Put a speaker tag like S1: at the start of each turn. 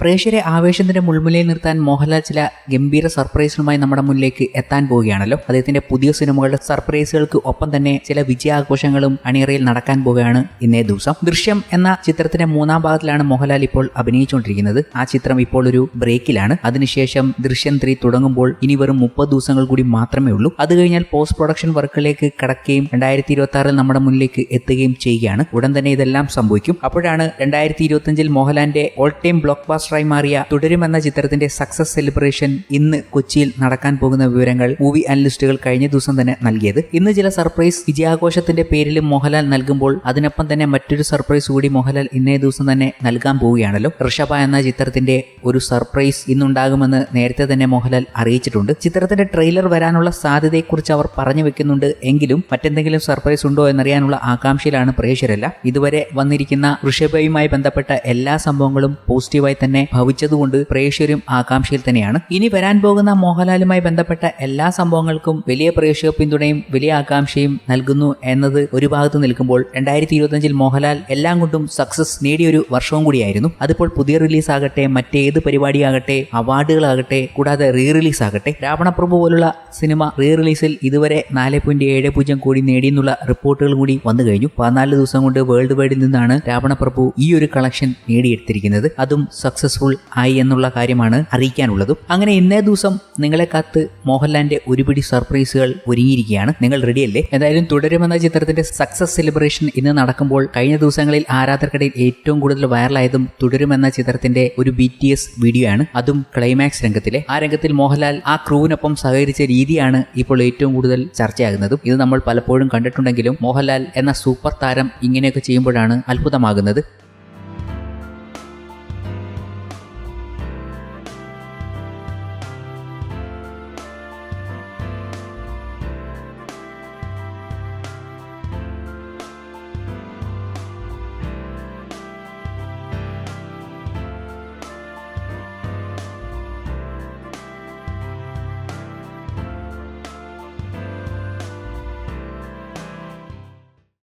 S1: പ്രേക്ഷകരെ ആവേശത്തിന്റെ മുൾമുലയിൽ നിർത്താൻ മോഹൻലാൽ ചില ഗംഭീര സർപ്രൈസുകളുമായി നമ്മുടെ മുന്നിലേക്ക് എത്താൻ പോവുകയാണല്ലോ. അദ്ദേഹത്തിന്റെ പുതിയ സിനിമകളുടെ സർപ്രൈസുകൾക്ക് ഒപ്പം തന്നെ ചില വിജയാഘോഷങ്ങളും അണിയറയിൽ നടക്കാൻ പോവുകയാണ് ഇന്നേ ദിവസം. ദൃശ്യം എന്ന ചിത്രത്തിന്റെ മൂന്നാം ഭാഗത്തിലാണ് മോഹൻലാൽ ഇപ്പോൾ അഭിനയിച്ചുകൊണ്ടിരിക്കുന്നത്. ആ ചിത്രം ഇപ്പോൾ ഒരു ബ്രേക്കിലാണ്. അതിനുശേഷം ദൃശ്യം ത്രീ തുടങ്ങുമ്പോൾ ഇനി വെറും മുപ്പത് ദിവസങ്ങൾ കൂടി മാത്രമേ ഉള്ളൂ. അത് കഴിഞ്ഞാൽ പോസ്റ്റ് പ്രൊഡക്ഷൻ വർക്കിലേക്ക് കടക്കുകയും രണ്ടായിരത്തി ഇരുപത്തി ആറിൽ നമ്മുടെ മുന്നിലേക്ക് എത്തുകയും ചെയ്യുകയാണ്. ഉടൻ തന്നെ ഇതെല്ലാം സംഭവിക്കും. അപ്പോഴാണ് രണ്ടായിരത്തി ഇരുപത്തിയഞ്ചിൽ മോഹൻലാലിന്റെ ഓൾ ടൈം ബ്ലോക്ക് ബാസ്റ്ററായി മാറിയ തുടരുമെന്ന ചിത്രത്തിന്റെ സക്സസ് സെലിബ്രേഷൻ ഇന്ന് കൊച്ചിയിൽ നടക്കാൻ പോകുന്ന വിവരങ്ങൾ മൂവി അനലിസ്റ്റുകൾ കഴിഞ്ഞ ദിവസം തന്നെ നൽകിയത്. ഇന്ന് ചില സർപ്രൈസ് വിജയാഘോഷത്തിന്റെ പേരിലും മോഹൻലാൽ നൽകുമ്പോൾ അതിനൊപ്പം തന്നെ മറ്റൊരു സർപ്രൈസ് കൂടി മോഹൻലാൽ ഇന്നേ ദിവസം തന്നെ നൽകാൻ പോവുകയാണല്ലോ. ഋഷഭ എന്ന ചിത്രത്തിന്റെ ഒരു സർപ്രൈസ് ഇന്നുണ്ടാകുമെന്ന് നേരത്തെ തന്നെ മോഹൻലാൽ അറിയിച്ചിട്ടുണ്ട്. ചിത്രത്തിന്റെ ട്രെയിലർ വരാനുള്ള സാധ്യതയെക്കുറിച്ച് അവർ പറഞ്ഞു വെക്കുന്നുണ്ട് എങ്കിലും മറ്റെന്തെങ്കിലും സർപ്രൈസ് ഉണ്ടോ എന്നറിയാനുള്ള ആകാംക്ഷയിലാണ് പ്രേക്ഷരല്ല. ഇതുവരെ വന്നിരിക്കുന്ന ഋഷഭയുമായി ബന്ധപ്പെട്ട എല്ലാ സംഭവങ്ങളും പോസിറ്റീവായി തന്നെ ഭവിച്ചതുകൊണ്ട് പ്രേക്ഷകരും ആകാംക്ഷയിൽ തന്നെയാണ്. ഇനി വരാൻ പോകുന്ന മോഹൻലാലുമായി ബന്ധപ്പെട്ട എല്ലാ സംഭവങ്ങൾക്കും വലിയ പ്രേക്ഷക പിന്തുണയും വലിയ ആകാംക്ഷയും നൽകുന്നു എന്നത് ഒരു ഭാഗത്ത് നിൽക്കുമ്പോൾ രണ്ടായിരത്തി ഇരുപത്തിയഞ്ചിൽ മോഹൻലാൽ എല്ലാം കൊണ്ടും സക്സസ് നേടിയൊരു വർഷവും കൂടിയായിരുന്നു. അതിപ്പോൾ പുതിയ റിലീസ് ആകട്ടെ മറ്റേത് പരിപാടിയാകട്ടെ അവാർഡുകളാകട്ടെ കൂടാതെ റീ റിലീസ് ആകട്ടെ. രാവണപ്രഭു പോലുള്ള സിനിമ റീ റിലീസിൽ ഇതുവരെ നാല് പോയിന്റ് ഏഴ് പൂജ്യം കോടി നേടിയെന്നുള്ള റിപ്പോർട്ടുകൾ കൂടി വന്നു കഴിഞ്ഞു. പതിനാല് ദിവസം കൊണ്ട് വേൾഡ് വൈഡിൽ നിന്നാണ് രാവണപ്രഭു ഈ ഒരു കളക്ഷൻ നേടിയെടുത്തിരിക്കുന്നത്. അതും സക്സസ്ഫുൾ ആയി എന്നുള്ള കാര്യമാണ് അറിയിക്കാനുള്ളതും. അങ്ങനെ ഇന്നേ ദിവസം നിങ്ങളെ കാത്ത് മോഹൻലാലിന്റെ ഒരുപിടി സർപ്രൈസുകൾ ഒരുങ്ങിയിരിക്കുകയാണ്. നിങ്ങൾ റെഡിയല്ലേ എന്തായാലും തുടരുമെന്ന ചിത്രത്തിന്റെ സക്സസ് സെലിബ്രേഷൻ ഇന്ന് നടക്കുമ്പോൾ കഴിഞ്ഞ ദിവസങ്ങളിൽ ആരാധകർക്കിടയിൽ ഏറ്റവും കൂടുതൽ വൈറലായതും തുടരുമെന്ന ചിത്രത്തിന്റെ ഒരു ബി ടി എസ് വീഡിയോ ആണ്. അതും ക്ലൈമാക്സ് രംഗത്തിലെ. ആ രംഗത്തിൽ മോഹൻലാൽ ആ ക്രൂവിനൊപ്പം സഹകരിച്ച രീതിയാണ് ഇപ്പോൾ ഏറ്റവും കൂടുതൽ ചർച്ചയാകുന്നതും. ഇത് നമ്മൾ പലപ്പോഴും കണ്ടിട്ടുണ്ടെങ്കിലും മോഹൻലാൽ എന്ന സൂപ്പർ താരം ഇങ്ങനെയൊക്കെ ചെയ്യുമ്പോഴാണ് അത്ഭുതമാകുന്നത്.